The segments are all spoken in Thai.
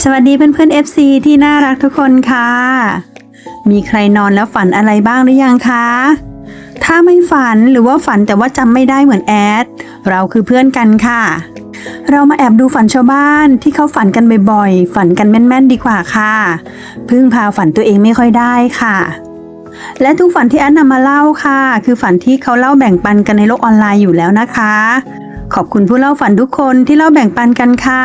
สวัสดีเพื่อนๆ FC ที่น่ารักทุกคนค่ะ มีใครนอนแล้วฝันอะไรบ้างหรือยังคะ ถ้าไม่ฝันหรือว่าฝันแต่ว่าจำไม่ได้เหมือนแอด เราคือเพื่อนกันค่ะ เรามาแอบดูฝันชาวบ้านที่เขาฝันกันบ่อยๆ ฝันกันแม่นๆดีกว่าค่ะ พึ่งพาฝันตัวเองไม่ค่อยได้ค่ะ และทุกฝันที่แอดนำมาเล่าค่ะ คือฝันที่เขาเล่าแบ่งปันกันในโลกออนไลน์อยู่แล้วนะคะ ขอบคุณผู้เล่าฝันทุกคนที่เล่าแบ่งปันกันค่ะ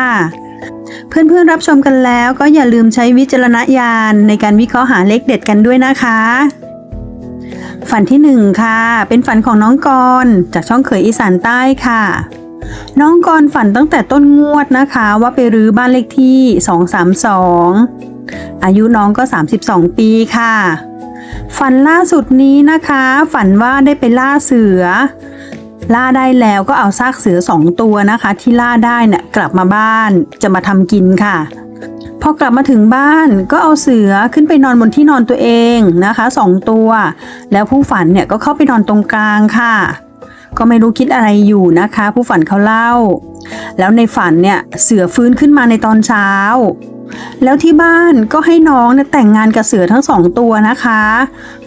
เพื่อนๆรับชมกันแล้วก็อย่าลืมใช้วิจารณญาณในการวิเคราะห์หาเลขเด็ดกันด้วยนะคะ ฝันที่หนึ่งค่ะ เป็นฝันของน้องกรณ์จากช่องเขยอีสานใต้ค่ะ น้องกรณ์ฝันตั้งแต่ต้นงวดนะคะ ว่าไปรื้อบ้านเลขที่ 232 อายุน้องก็ 32 ปีค่ะ ฝันล่าสุดนี้นะคะ ฝันว่าได้ไปล่าเสือ ล่าได้แล้วก็เอาซากเสือสองตัวนะคะ ที่ล่าได้เนี่ยกลับมาบ้านจะมาทำกินค่ะพอกลับมาถึงบ้านก็เอาเสือขึ้นไปนอนบนที่นอนตัวเองนะคะสองตัว แล้วผู้ฝันเนี่ยก็เข้าไปนอนตรงกลางค่ะ ก็ไม่รู้คิดอะไรอยู่นะคะ ผู้ฝันเขาเล่า แล้วในฝันเนี่ยเสือฟื้นขึ้นมาในตอนเช้า แล้วที่บ้านก็ให้น้องเนี่ยแต่งงานกับเสือทั้งสองตัวนะคะ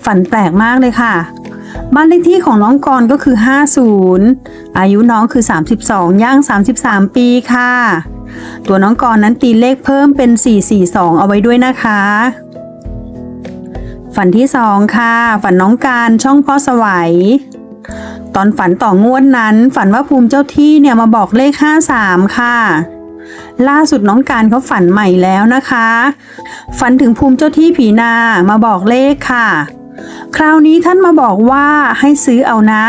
ฝันแปลกมากเลยค่ะ บ้านเลขที่ของน้องกรณ์ก็คือ 50 อายุน้องคือ 32 ย่าง 33 ปีค่ะ ตัวน้องกรณ์นั้นตีเลขเพิ่มเป็น 442 เอาไว้ด้วยนะคะ ฝันที่ 2 ค่ะ ฝันน้องการช่องพ่อสวัย ตอนฝันต่องวดนั้น ฝันว่าภูมิเจ้าที่เนี่ยมาบอกเลข 53 ค่ะล่าสุดน้องการเขาฝันใหม่แล้วนะคะ ฝันถึงภูมิเจ้าที่ผีนามาบอกเลขค่ะ คราวนี้ท่านมาบอกว่าให้ซื้อเอานะ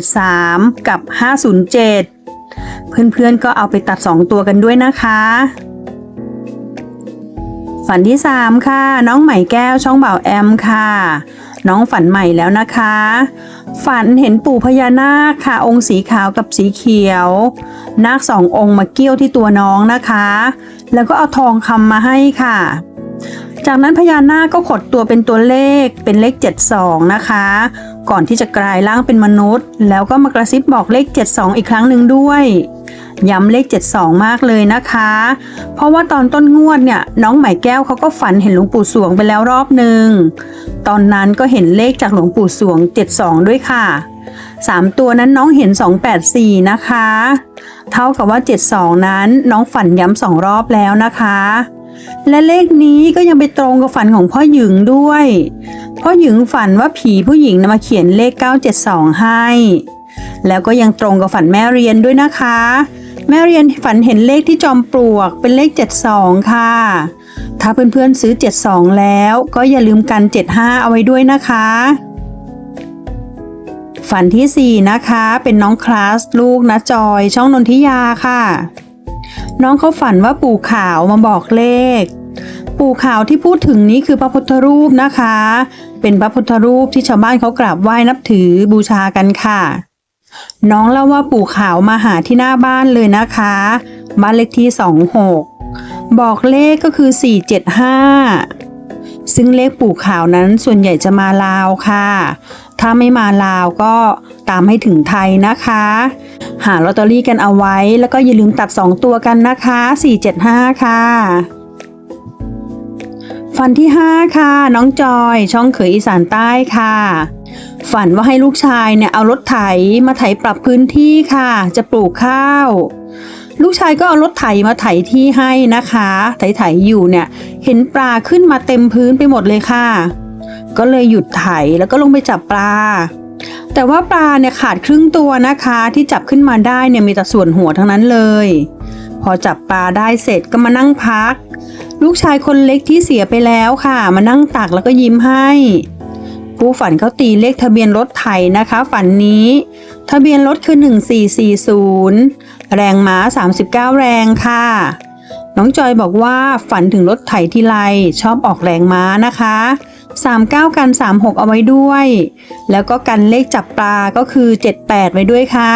173 กับ 507 เพื่อนๆก็เอาไปตัด 2 ตัวกันด้วยนะคะ ฝันที่ 3 ค่ะ น้องใหม่แก้วช่องเบ่าแอมค่ะ น้องฝันใหม่แล้วนะคะ ฝันเห็นปู่พญานาคค่ะ องค์สีขาวกับสีเขียว นาคสององค์มาเกี้ยวที่ตัวน้องนะคะ แล้วก็เอาทองคำมาให้ค่ะ จากนั้นพญานาคก็ขดตัวเป็นตัวเลขเป็นเลข 72 นะคะ ก่อนที่จะกลายร่างเป็นมนุษย์ แล้วก็มากระซิบบอกเลข 72 อีกครั้งหนึ่งด้วยย้ำเลข 72 มากเลยนะคะ เพราะว่าตอนต้นงวดเนี่ยน้องไหมแก้วเขาก็ฝันเห็นหลวงปู่สวงไปแล้วรอบหนึ่ง ตอนนั้นก็เห็นเลขจากหลวงปู่สวง 72 ด้วยค่ะ 3 ตัวนั้นน้องเห็น 284 นะคะ เท่ากับว่า 72 นั้นน้องฝันย้ำสองรอบแล้วนะคะ และเลขนี้ก็ยังไปตรงกับฝันของพ่อหยึงด้วย พ่อหยึงฝันว่าผีผู้หญิงนะมาเขียนเลข 972 ให้ แล้วก็ยังตรงกับฝันแม่เรียนด้วยนะคะ แม่เรียนฝันเห็นเลขที่จอมปลวกเป็นเลข 72 ค่ะ ถ้าเพื่อนๆซื้อ 72 แล้วก็อย่าลืมกัน 75 เอาไว้ด้วยนะคะฝันที่ 4 นะคะ เป็นน้องคลาสลูกนะจอย ช่องนนทิยาค่ะ น้องเขาฝันว่าปู่ขาวมาบอกเลข ปู่ขาวที่พูดถึงนี้คือพระพุทธรูปนะคะ เป็นพระพุทธรูปที่ชาวบ้านเขากราบไหว้นับถือบูชากันค่ะ น้องเล่าว่าปู่ขาวมาหาที่หน้าบ้านเลยนะคะ บ้านเลขที่26บอกเลขก็คือ 475 ซึ่งเลขปู่ขาวนั้นส่วนใหญ่จะมาลาวค่ะ ถ้าไม่มาลาวก็ ตามให้ถึงไทยนะคะ หาลอตเตอรี่กันเอาไว้ แล้วก็อย่าลืมตัด 2 ตัวกันนะคะ 475 ค่ะ ฝันที่ 5 ค่ะ น้องจอย ช่องเขยอีสานใต้ค่ะ ฝันว่าให้ลูกชายเนี่ยเอารถไถมาไถปรับพื้นที่ค่ะ จะปลูกข้าวลูกชายก็เอารถไถมาไถที่ให้นะคะ ไถไถๆอยู่เนี่ย เห็นปลาขึ้นมาเต็มพื้นไปหมดเลยค่ะ ก็เลยหยุดไถแล้วก็ลงไปจับปลา แต่ว่าปลาเนี่ยขาดครึ่งตัวนะคะ ที่จับขึ้นมาได้เนี่ยมีแต่ส่วนหัวทั้งนั้นเลย พอจับปลาได้เสร็จก็มานั่งพัก ลูกชายคนเล็กที่เสียไปแล้วค่ะ มานั่งตักแล้วก็ยิ้มให้ ผู้ฝันเขาตีเลขทะเบียนรถไถนะคะ ฝันนี้ ทะเบียนรถคือ 1440 แรงม้า 39 แรงค่ะน้องจอยบอกว่าฝันถึงรถไถทีไรชอบออกแรงม้านะคะ 39 กัน 36 เอาไว้ด้วย แล้วก็กันเลขจับปลาก็คือ 78 ไว้ด้วยค่ะ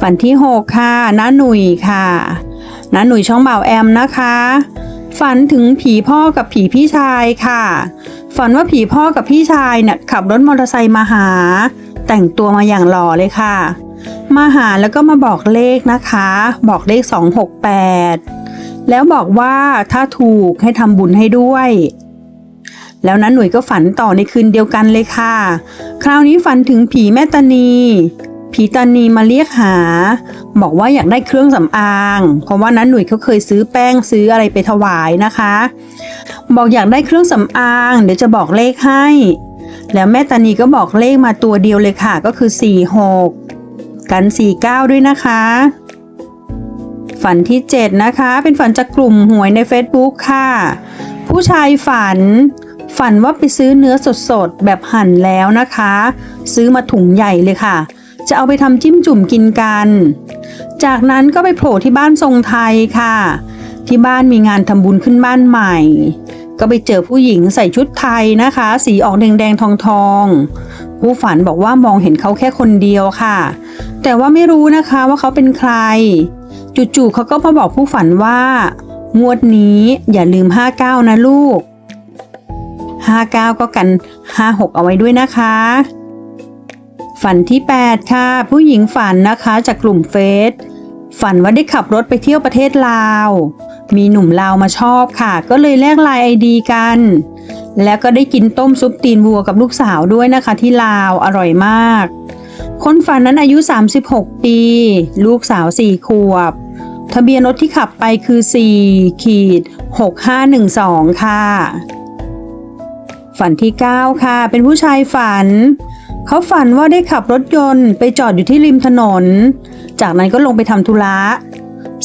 ฝันที่ 6 ค่ะน้าหนุ่ยค่ะน้าหนุ่ยช่องบ่าวแอมนะคะ ฝันถึงผีพ่อกับผีพี่ชายค่ะ ฝันว่าผีพ่อกับพี่ชายเนี่ยขับรถมอเตอร์ไซค์มาหา แต่งตัวมาอย่างหล่อเลยค่ะ มาหาแล้วก็มาบอกเลขนะคะ บอกเลข 268 แล้วบอกว่าถ้าถูกให้ทำบุญให้ด้วย แล้วนั้นหนุ่ยก็ฝันต่อในคืนเดียวกันเลยค่ะ คราวนี้ฝันถึงผีแม่ตานีผีตานีมาเรียกหา บอกว่าอยากได้เครื่องสำอาง เพราะว่านั้นหนุ่ยเขาเคยซื้อแป้งซื้ออะไรไปถวายนะคะ บอกอยากได้เครื่องสำอาง เดี๋ยวจะบอกเลขให้ แล้วแม่ตานีก็บอกเลขมาตัวเดียวเลยค่ะ ก็คือ 46 กัน 49 ด้วยนะคะ ฝันที่ 7 นะคะ เป็นฝันจากกลุ่มหวยใน Facebook ค่ะ ผู้ชายฝัน ฝันว่าไปซื้อเนื้อสดๆ แบบหั่นแล้วนะคะ ซื้อมาถุงใหญ่เลยค่ะ จะเอาไปทำจิ้มจุ่มกินกัน จากนั้นก็ไปโผล่ที่บ้านทรงไทยค่ะ ที่บ้านมีงานทำบุญขึ้นบ้านใหม่ ก็ไปเจอผู้หญิงใส่ชุดไทยนะคะ สีออกแดงๆทองๆ ผู้ฝันบอกว่ามองเห็นเขาแค่คนเดียวค่ะ แต่ว่าไม่รู้นะคะว่าเขาเป็นใคร จู่ๆเขาก็มาบอกผู้ฝันว่า งวดนี้อย่าลืม 59 นะลูก 59 ก็กัน 56 เอาไว้ด้วยนะคะ ฝันที่ 8 ค่ะ ผู้หญิงฝันนะคะจากกลุ่มเฟซฝันว่าได้ขับรถไปเที่ยวประเทศลาว มีหนุ่มลาวมาชอบค่ะ ก็เลยแลกไลน์ไอดีกัน แล้วก็ได้กินต้มซุปตีนวัวกับลูกสาวด้วยนะคะที่ลาวอร่อยมาก คนฝันนั้นอายุ 36 ปี ลูกสาว 4 ขวบ ทะเบียนรถที่ขับไปคือ 4 ขีด 6512 ค่ะ ฝันที่ 9 ค่ะ เป็นผู้ชายฝัน เขาฝันว่าได้ขับรถยนต์ไปจอดอยู่ที่ริมถนน จากนั้นก็ลงไปทำธุระ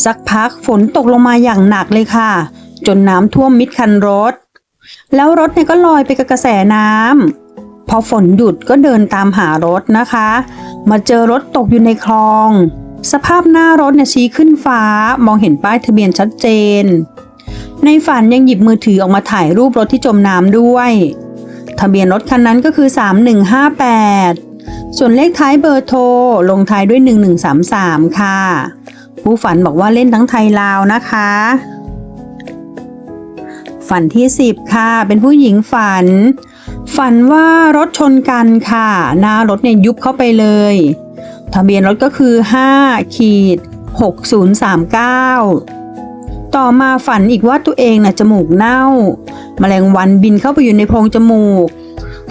สักพักฝนตกลงมาอย่างหนักเลยค่ะ จนน้ำท่วมมิดคันรถ แล้วรถเนี่ยก็ลอยไปกับกระแสน้ำ พอฝนหยุดก็เดินตามหารถนะคะ มาเจอรถตกอยู่ในคลอง สภาพหน้ารถเนี่ยชี้ขึ้นฟ้ามองเห็นป้ายทะเบียนชัดเจน ในฝันยังหยิบมือถือออกมาถ่ายรูปรถที่จมน้ำด้วย ทะเบียนรถคันนั้นก็คือ 3158 ส่วนเลขท้ายเบอร์โทรลงท้ายด้วย 1133 ค่ะ ผู้ฝันบอกว่าเล่นทั้งไทยลาวนะคะฝันที่ 10 ค่ะ เป็นผู้หญิงฝัน ฝันว่ารถชนกันค่ะ หน้ารถเนี่ยยุบเข้าไปเลย ทะเบียนรถก็คือ 5 ขีด 6039 ต่อมาฝันอีกว่าตัวเองน่ะจมูกเน่าแมลงวันบินเข้าไปอยู่ในโพรงจมูก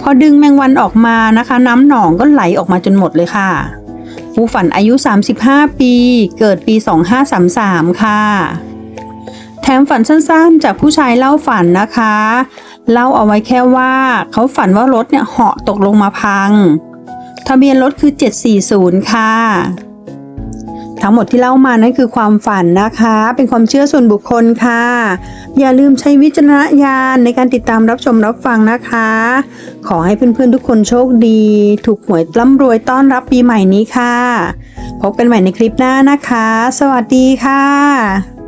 พอดึงแมงวันออกมานะคะ น้ำหนองก็ไหลออกมาจนหมดเลยค่ะ ผู้ฝันอายุ 35 ปี เกิดปี 2533 ค่ะ แถมฝันสั้นๆ จากผู้ชายเล่าฝันนะคะ เล่าเอาไว้แค่ว่าเขาฝันว่ารถเนี่ยเหาะตกลงมาพัง ทะเบียนรถคือ 740 ค่ะ ทั้งหมดที่เล่ามานั่นคือความฝันนะคะ เป็นความเชื่อส่วนบุคคลค่ะ อย่าลืมใช้วิจารณญาณในการติดตามรับชมรับฟังนะคะ ขอให้เพื่อนๆทุกคนโชคดี ถูกหวยร่ำรวยต้อนรับปีใหม่นี้ค่ะ พบกันใหม่ในคลิปหน้านะคะ สวัสดีค่ะ